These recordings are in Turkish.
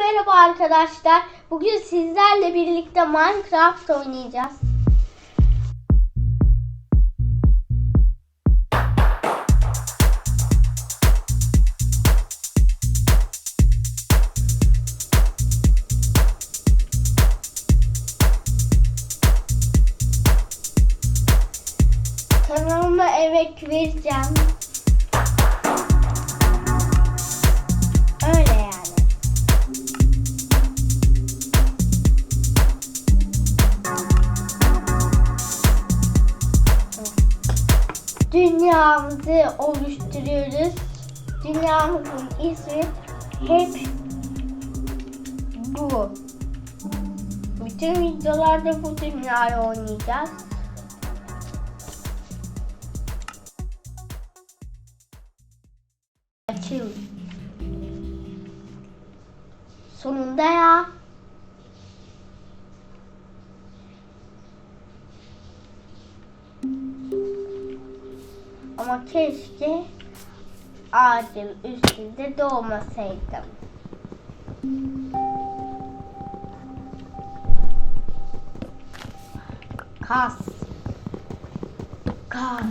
merhaba arkadaşlar. Bugün sizlerle birlikte Minecraft oynayacağız. Kanalıma emek vereceğim. Dünyamızı oluşturuyoruz. Dünyamızın ismi hep bu. Bütün videolarda bu dünyayı oynayacağız. Açıl. Sonunda ya. Ama keşke ağacın üstünde doğmasaydım. Kas. Kas.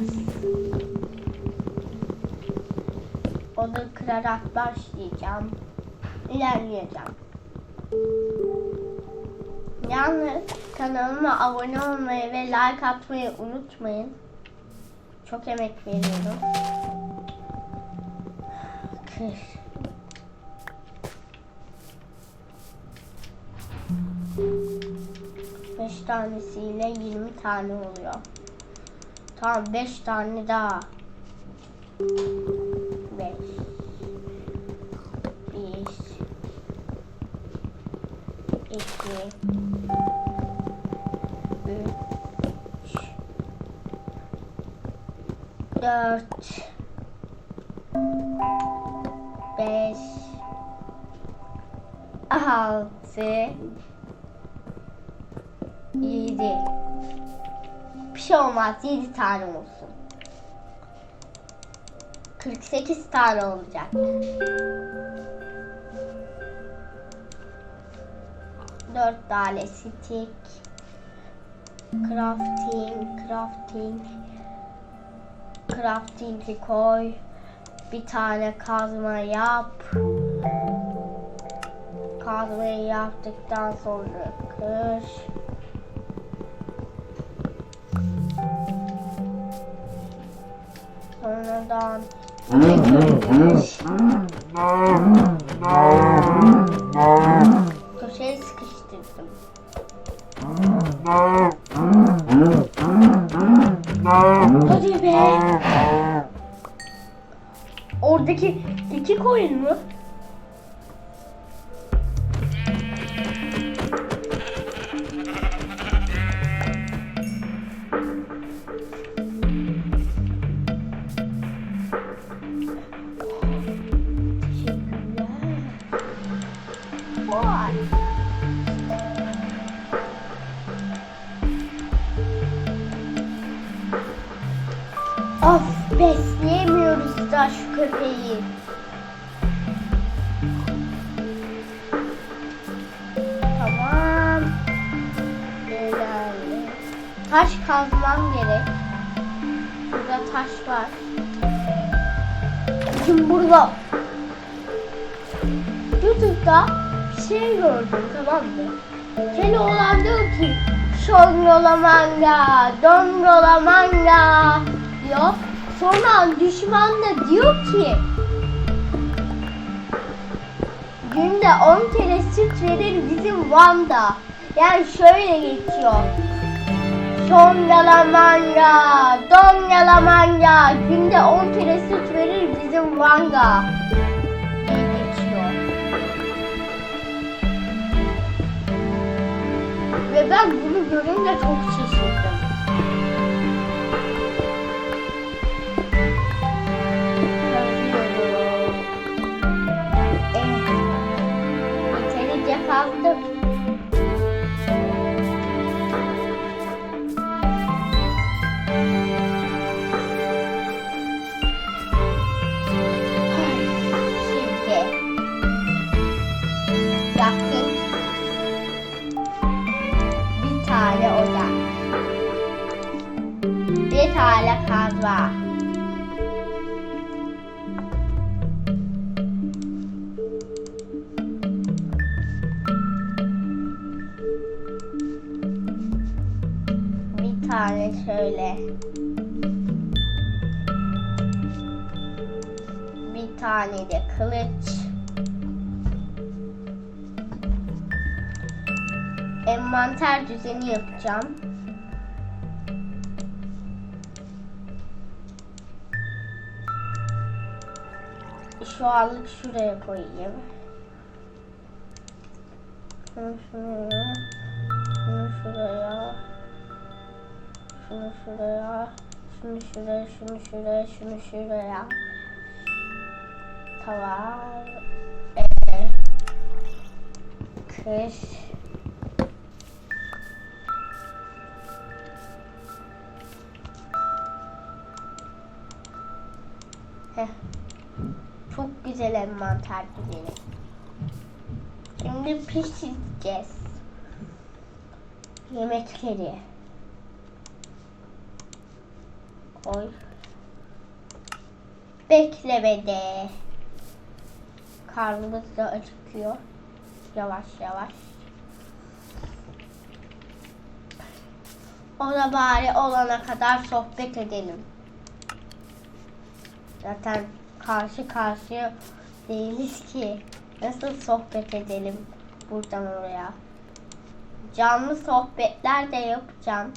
Onu kırarak başlayacağım. İlerleyeceğim. Yalnız kanalıma abone olmayı ve like atmayı unutmayın. Çok emek veriyorum. Beş tanesiyle 20 tane oluyor. Tamam beş tane daha. Dört. Beş. Altı. Yedi. Bir şey olmaz. Yedi tane olsun. 48 tane olacak. Dört tane stick. Crafting, crafting. Crafting'i koy. Bir tane kazma yap. Kazmayı yaptıktan sonra kır. Sonradan oradaki iki coin mu? Of 5 ya şu köpeği. Tamam. Güzel. Taş kazmam gerek. Burada taş var. Şimdi burada YouTube'da bir şey gördüm tamam mı? Seni olan diyor ki Sonra manga, sonra manga diyor. Sonra düşman da diyor ki günde 10 kere süt verir bizim Wanda. Yani şöyle geçiyor. Şonrola manga, donrola manga günde 10 kere süt verir bizim geçiyor. Ve ben bunu görünce çok şaşırdım. Tane şöyle. Bir tane de kılıç. Envanter düzeni yapacağım. Şu anlık şuraya koyayım. Şunu şuraya. Şunu şuraya. Şunu şuraya. Şunu şuraya, şunu şuraya, şunu şuraya. Tamam. Evet. Kış. Heh. Çok güzel envanter düzeni. Şimdi pişireceğiz. Yemekleri. Oy. Beklemede. Karnımız da acıkıyor. Yavaş yavaş. Ona bari olana kadar sohbet edelim. Zaten karşı karşıya değiliz ki. Nasıl sohbet edelim buradan oraya? Canlı sohbetler de yapacağım.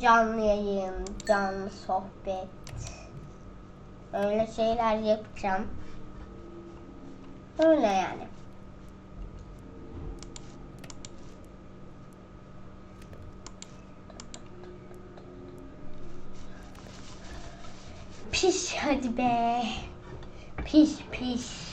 Canlı yayın, canlı sohbet. Öyle şeyler yapacağım. Öyle yani. Piş hadi be. Piş piş.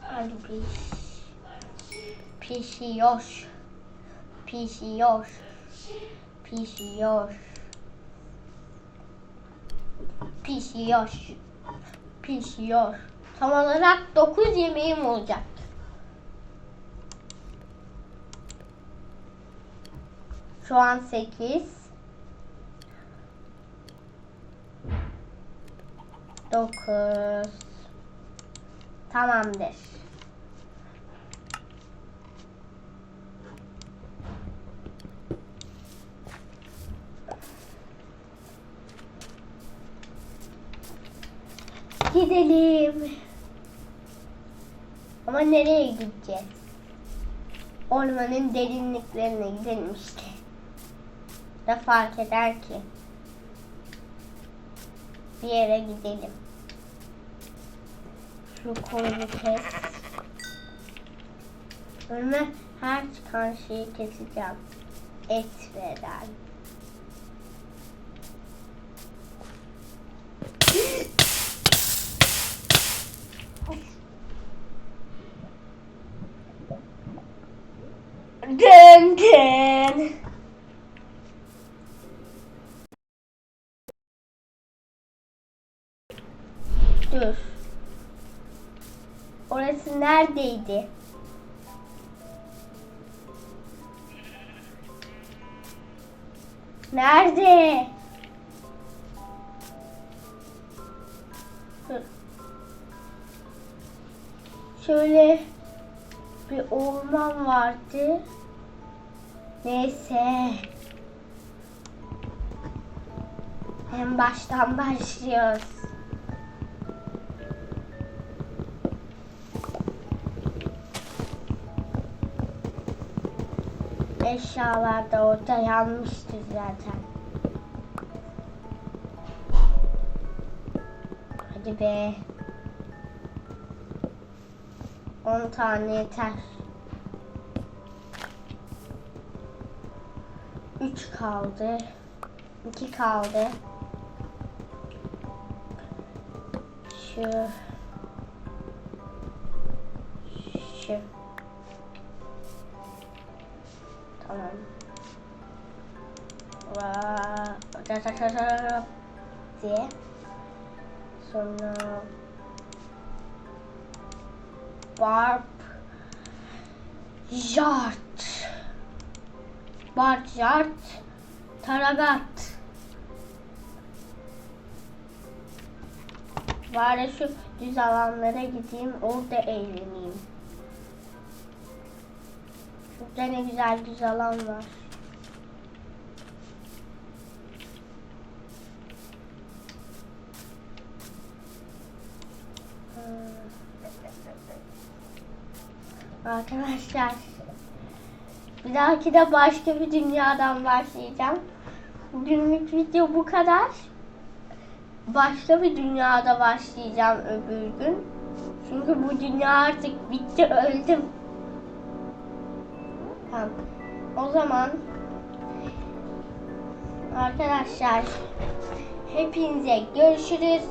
Hadi piş. Pişiyor. Pişiyor. Pişiyor. Pişiyor. Pişiyor. Tam olarak 9 yemeğim olacak. Şu an 8. 9. Tamamdır. Gidelim. Ama nereye gideceğiz? Ormanın derinliklerine gidelim işte. Ne fark eder ki? Bir yere gidelim. Şu koyunu kes. Önüme her çıkan şeyi keseceğim. Et veren. Dın dın. Dur. Orası neredeydi? Nerede? Dur. Şöyle bir orman vardı. Neyse. En baştan başlıyoruz. Eşyalar da orada yanmıştır zaten. Hadi be. 10 tane yeter. 3 kaldı. 2 kaldı. Şu. Şu. Tamam. Vaa. Diye. Sonra Barb Yard. Barcart. Taragat. Bari şu düz alanlara gideyim. Orada eğleneyim. Şurada ne güzel düz alan var. Arkadaşlar bir dahaki de başka bir dünyadan başlayacağım. Bugünlük video bu kadar. Başka bir dünyada başlayacağım öbür gün. Çünkü bu dünya artık bitti öldüm. Tamam. O zaman arkadaşlar hepinize görüşürüz.